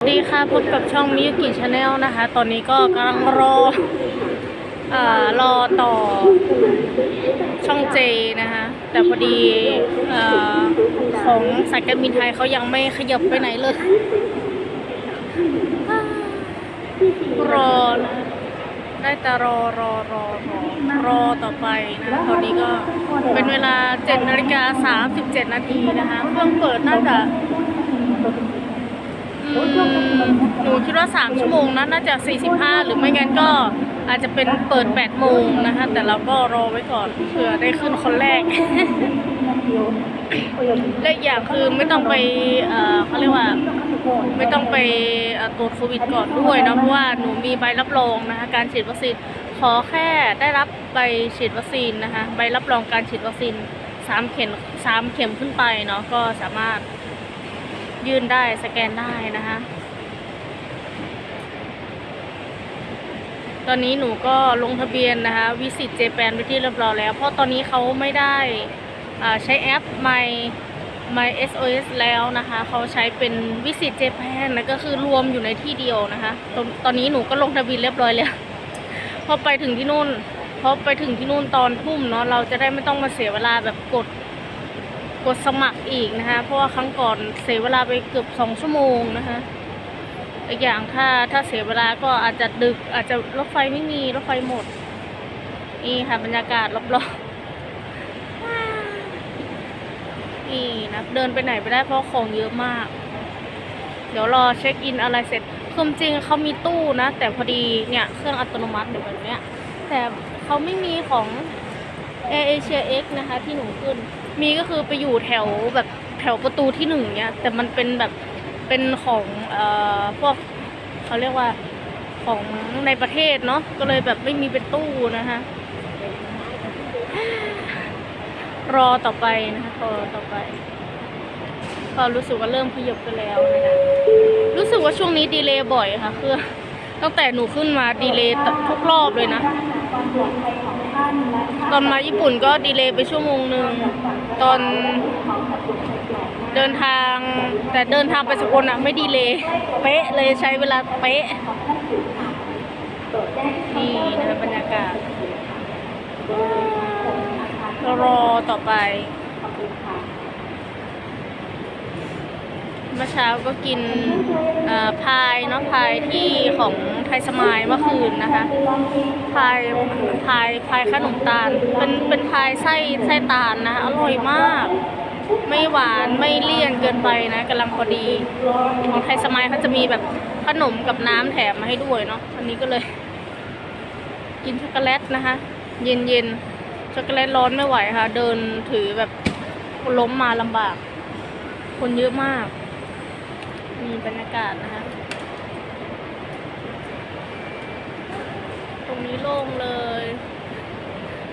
สวัสดีค่ะพบกับช่องมิยุกิชาแนลนะคะ ตอนนี้ก็กำลังรอเอ่อรอต่อช่องเจนะคะ แต่พอดีเอ่อของสายการบินไทยเขายังไม่ขยับไปไหนเลย รอนะได้แต่รอรอรอรอรอต่อไปนะตอนนี้ก็เป็นเวลา7นาฬิกา37นาทีนะคะเครื่องเปิดน่าจะ หนูคิดว่า 3 ชั่วโมงนะน่าจะ 45 หรือไม่งั้นก็อาจจะเป็นเปิด 8 โมงนะคะ แต่เราก็รอไว้ก่อนเผื่อได้ขึ้นคนแรก และอีกอย่างคือไม่ต้องไปเอ่อเขาเรียกว่า ไม่ต้องไปเอ่อตรวจโควิดก่อนด้วยเนะเพราะว่าหนูมีใบรับรองนะคะการฉีดวัคซีนขอแค่ได้รับใบฉีดวัคซีนนะคะใบรับรองการฉีดวัคซีนสามเข็มสามเข็มขึ้นไปเนาะก็สามารถ ยื่นได้สแกนได้นะคะ ตอนนี้หนูก็ลงทะเบียนนะคะ วิสิตเจแปนไปที่เรียบร้อยแล้ว เพราะตอนนี้เขาไม่ได้อ่าใช้แอป My My SOS แล้วนะคะ เขาใช้เป็นวิสิตเจแปนนะก็คือรวมอยู่ในที่เดียวนะคะตอนตอนนี้หนูก็ลงทะเบียนเรียบร้อยแล้วพอไปถึงที่นู่นพอไปถึงที่นู่นตอนทุ่มเนาะเราจะได้ไม่ต้องมาเสียเวลาแบบกด ดสมัครอีกนะคะ เพราะว่าครั้งก่อนเสียเวลาไปเกือบสองชั่วโมงนะคะอีกอย่างถ้าถ้าเสียเวลาก็อาจจะดึก อาจจะรถไฟไม่มีรถไฟหมด นี่ค่ะบรรยากาศรอบๆนี่นะเดินไปไหนไปได้เพราะของเยอะมาก เดี๋ยวรอเช็คอินอะไรเสร็จคือจริงเขามีตู้นะ แต่พอดีเนี่ยเครื่องอัตโนมัติเดี๋ยวแบบเนี้ย แต่เขาไม่มีของเอเชียเอ็กนะคะที่หนูขึ้น มีก็คือไปอยู่แถวแบบแถวประตูที่หนึ่งเนี้ย แต่มันเป็นแบบเป็นของเอ่อพวกเขาเรียกว่าของในประเทศเนาะก็เลยแบบไม่มีเป็นตู้นะคะรอต่อไปนะคะรอต่อไปก็รู้สึกว่าเริ่มขยับไปแล้วนะคะรู้สึกว่าช่วงนี้ดีเลย์บ่อยค่ะคือ ตั้งแต่หนูขึ้นมาดีเลย์ทุกรอบเลยนะ ตอนมาญี่ปุ่นก็ดีเลย์ไปชั่วโมงหนึ่ง ตอนเดินทางแต่เดินทางไปสกลอะไม่ดีเลย์เป๊ะเลยใช้เวลาเป๊ะนี่นะคะบรรยากาศรอต่อไป เมื่อเช้าก็กินอ่อพายเนาะพายที่ของไทยสมายเมื่อคืนนะคะพายพายพายขนมตาล เป็นเป็นพายไส้ไส้ตาลนะอร่อยมาก ไม่หวานไม่เลี่ยนเกินไปนะกำลังพอดี ของไทยสมายเขาจะมีแบบขนมกับน้ำแถมมาให้ด้วยเนาะอันนี้ก็เลย กินช็อกโกแลตนะคะ เย็นเย็นช็อกโกแลตร้อนไม่ไหวค่ะ เดินถือแบบล้มมาลำบาก คนเยอะมาก มีบรรยากาศนะคะ ตรงนี้โล่งเลย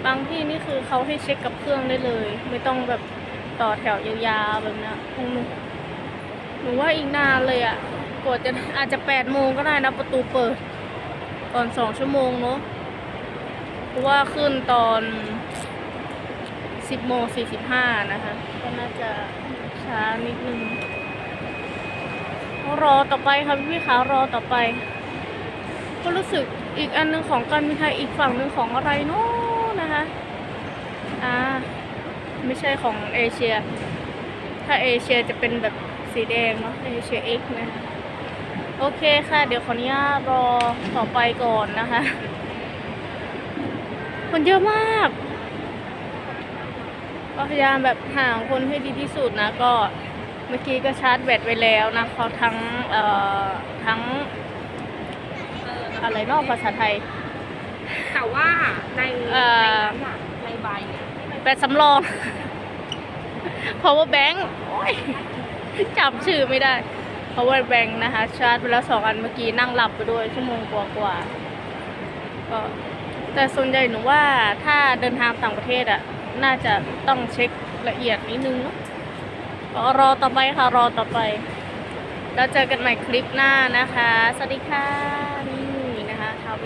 บางที่นี่คือเขาให้เช็คกับเครื่องได้เลย ไม่ต้องแบบต่อแถวยาวๆแบบนี้คงหนูหนูว่าอีกนานเลยอะ่ะกว่าจะอาจจะแปดโมงก็ได้นะประตูเปิด ตอนสองชั่วโมงเนาะเพราะว่าขึ้นตอนสิบโมงสี่สิบห้านะคะ ก็น่าจะช้านิดนึง รอต่อไปค่ะพี่ขารอต่อไป ก็รู้สึกอีกอันหนึงของการบินไทยอีกฝั่งหนึ่งของอะไรเนาะนะคะอ่าไม่ใช่ของเอเชีย ถ้าเอเชียจะเป็นแบบสีแดงเนาะเอเชียเอ็กนะคะโอเคค่ะ เดี๋ยวขออนุญาตรอต่อไปก่อนนะคะคนเยอะมากก็พยายามแบบห่างคนให้ดีที่สุดนะก็ มื่อกี้ก็ชาร์จแบตไว้แล้วนะเขาทั้งเอ่อทั้งเอ่ออะไรเนอกภาษาไทย แต่ว่าในเอ่ในอ นั้นอะในใบอะแบตสำรอง power bank โอ๊ยจำชื่อไม่ได้ power bank นะคะ ชาร์จไปแล้วสองอันเมื่อกี้นั่งหลับไปด้วยชั่วโมงกว่าๆก็แต่ส่วนใหญ่หนูว่าถ้าเดินทางต่างประเทศอะน่าจะต้องเช็คละเอียดนิดนึงเนอะก็ รอต่อไปค่ะ รอต่อไป แล้วเจอกันใหม่คลิปหน้านะคะ สวัสดีค่ะ นี่นะคะทาเว